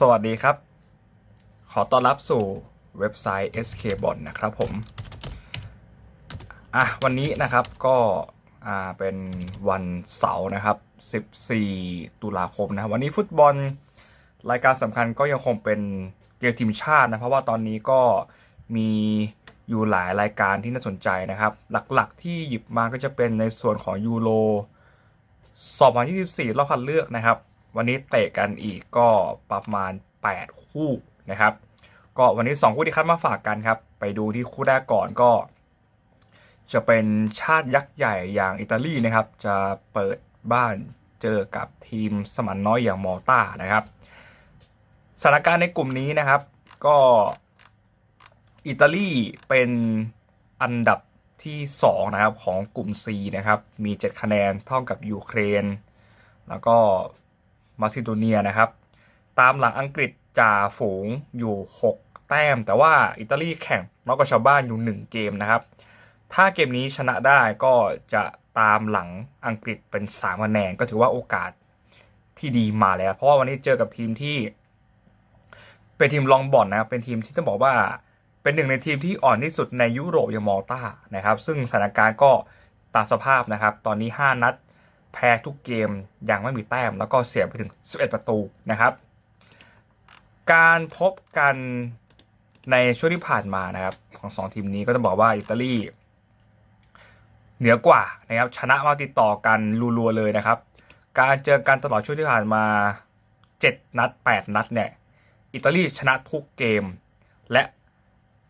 สวัสดีครับ ขอต้อนรับสู่เว็บไซต์ SK b o n นะครับผมอะวันนี้นะครับก็อ่าเป็นวันเสาร์นะครับ 14 ตุลาคมนะวันนี้ฟุตบอลรายการสำคัญก็ยังคงเป็นเกมทีมชาตินะเพราะว่าตอนนี้ก็มีอยู่หลายรายการที่น่าสนใจนะครับ หลักๆที่หยิบมาก็จะเป็นในส่วนของยูโร2024รอบคัดเลือกนะครับ วันนี้เตะกันอีกก็ประมาณ 8 คู่นะครับ ก็วันนี้ 2 คู่ที่คัดมาฝากกันครับ ไปดูที่คู่แรกก่อนก็ จะเป็นชาติยักษ์ใหญ่อย่างอิตาลีนะครับ จะเปิดบ้านเจอกับทีมสมันน้อยอย่างมอลตานะครับสถานการณ์ในกลุ่มนี้นะครับ ก็อิตาลีเป็นอันดับที่ 2 นะครับของกลุ่ม C นะครับ มี 7 คะแนนเท่ากับยูเครน แล้วก็ มาซิโดเนียนะครับ ตามหลังอังกฤษจ่าฝูงอยู่ 6 แต้ม แต่ว่าอิตาลีแข่งน้อยกว่าชาวบ้านอยู่ 1 เกมนะครับ ถ้าเกมนี้ชนะได้ก็จะตามหลังอังกฤษเป็น3คะแนนก็ถือว่าโอกาสที่ดีมาแล้ว เพราะว่าวันนี้เจอกับทีมที่ เป็นทีมลองบอลนะครับเป็นทีมที่ต้องบอกว่าเป็นหนึ่งในทีมที่อ่อนที่สุดในยุโรปอย่างมอลตานะครับ ซึ่งสถานการณ์ก็ตาสภาพนะครับ ตอนนี้ 5 นัด แพ้ทุกเกมอยังไม่มีแต้ม แล้วก็เสียไปถึง 11 ประตูนะครับ การพบกันในช่วงที่ผ่านมานะครับ ของสองทีมนี้ก็ต้องบอกว่าอิตาลีเหนือกว่านะครับชนะมาติดต่อกันรัวๆเลยนะครับ การเจอกันตลอดช่วงที่ผ่านมา 7 นัด 8 นัดเนี่ยอิตาลีชนะทุกเกม และ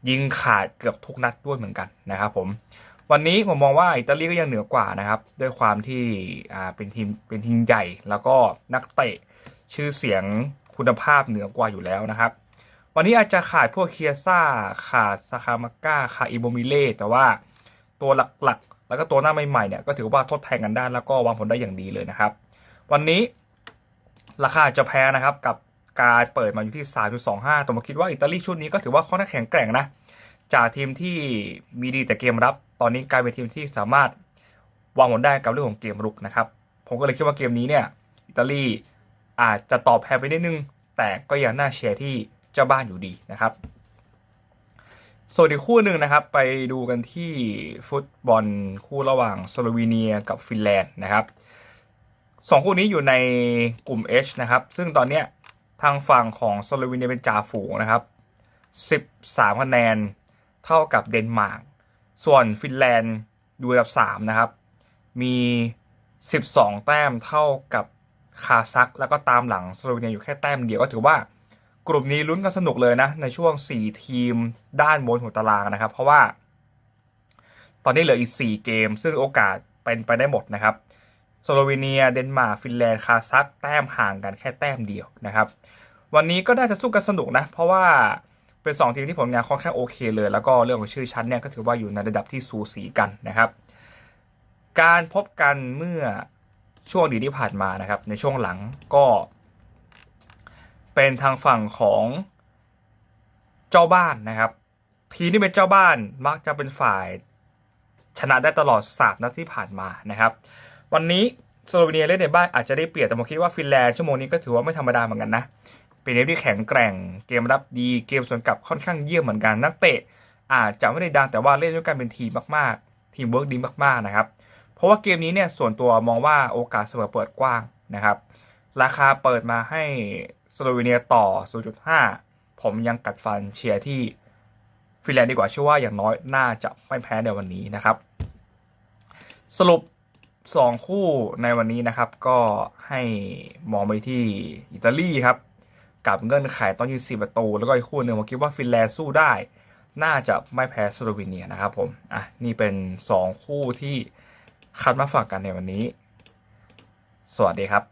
ยิงขาดเกือบทุกนัดด้วยเหมือนกันนะครับผม วันนี้ผมมองว่าอิตาลีก็ยังเหนือกว่านะครับ ด้วยความที่อ่าเป็นทีมเป็นทีมใหญ่แล้วก็นักเตะชื่อเสียงคุณภาพเหนือกว่าอยู่แล้วนะครับ วันนี้อาจจะขาดพวกเคียซ่าขาดซาคามาก้าขาดอิโบมิเล่แต่ว่าตัวหลักๆ แล้วก็ตัวหน้าใหม่ๆเนี่ยก็ถือว่าทดแทนกันได้แล้วก็วางผลได้อย่างดีเลยนะครับ วันนี้ราคาจะแพ้นะครับกับการเปิดมาอยู่ที่ 3.25แต่ผมคิดว่าอิตาลีชุดนี้ก็ถือว่าค่อนข้างแข็งแกร่งนะจากทีมที่มีดีแต่เกมรับ ตอนนี้กลายเป็นทีมที่สามารถวางผลได้กับเรื่องของเกมรุกนะครับ ผมก็เลยคิดว่าเกมนี้เนี่ยอิตาลีอาจจะตอบแพ้ไปนิดนึง แต่ก็ยังน่าเชียร์ที่เจ้าบ้านอยู่ดีนะครับ ส่วนอีกคู่หนึ่งนะครับ ไปดูกันที่ฟุตบอลคู่ระหว่างสโลวีเนียกับฟินแลนด์นะครับสองคู่นี้อยู่ในกลุ่ม H นะครับ ซึ่งตอนนี้ทางฝั่งของสโลวีเนียเป็นจ่าฝูงนะครับ 13 คะแนนเท่ากับเดนมาร์ก ส่วนฟินแลนด์ดูอันดับ3นะครับ มี 12 แต้มเท่ากับคาซักแล้วก็ตามหลังสโลวีเนียอยู่แค่แต้มเดียวก็ถือว่ากลุ่มนี้ลุ้นกันสนุกเลยนะ ในช่วง 4 ทีมด้านบนหัวตารางนะครับ เพราะว่า ตอนนี้เหลืออีก 4 เกม ซึ่งโอกาสเป็นไปได้หมดนะครับสโลวีเนีย เดนมาร์กฟินแลนด์คาซักแต้มห่างกันแค่แต้มเดียวนะครับ วันนี้ก็น่าจะสู้กันสนุกนะ เพราะว่า เป็นสองทีมที่ผลงานค่อนข้างโอเคเลย แล้วก็เรื่องของชื่อชั้นเนี่ยก็ถือว่าอยู่ในระดับที่สูสีกันนะครับ การพบกันเมื่อช่วงดีที่ผ่านมานะครับ ในช่วงหลังก็ เป็นทางฝั่งของเจ้าบ้านนะครับ ทีมที่เป็นเจ้าบ้านมักจะเป็นฝ่ายชนะได้ตลอดสามนัดที่ผ่านมานะครับ วันนี้สโลวีเนียเล่นในบ้านอาจจะได้เปรียบแต่ผมคิดว่าฟินแลนด์ชั่วโมงนี้ก็ถือว่าไม่ธรรมดาเหมือนกันนะ เป็นทีมที่แข็งแกร่ง เกมรับดี เกมส่วนกลับค่อนข้างเยี่ยมเหมือนกัน นักเตะอาจจะไม่ได้ดังแต่ว่าเล่นด้วยกันเป็นทีมมากๆ ทีมเวิร์กดีมากๆนะครับ เพราะว่าเกมนี้เนี่ยส่วนตัวมองว่าโอกาสเสมอเปิดกว้างนะครับ ราคาเปิดมาให้สโลวีเนียต่อ 0.5 ผมยังกัดฟันเชียร์ที่ฟินแลนด์ดีกว่าเชื่อว่าอย่างน้อยน่าจะไม่แพ้ในวันนี้นะครับ สรุป 2 คู่ในวันนี้นะครับ ก็ให้มองไปที่อิตาลีครับ กับเงื่อนไขตอนยืนสี่ประตู แล้วก็อีกคู่หนึ่งผมคิดว่าฟินแลนด์สู้ได้ น่าจะไม่แพ้สโลวีเนียนะครับผมอะนี่เป็น 2 คู่ที่คัดมาฝากกันในวันนี้ สวัสดีครับ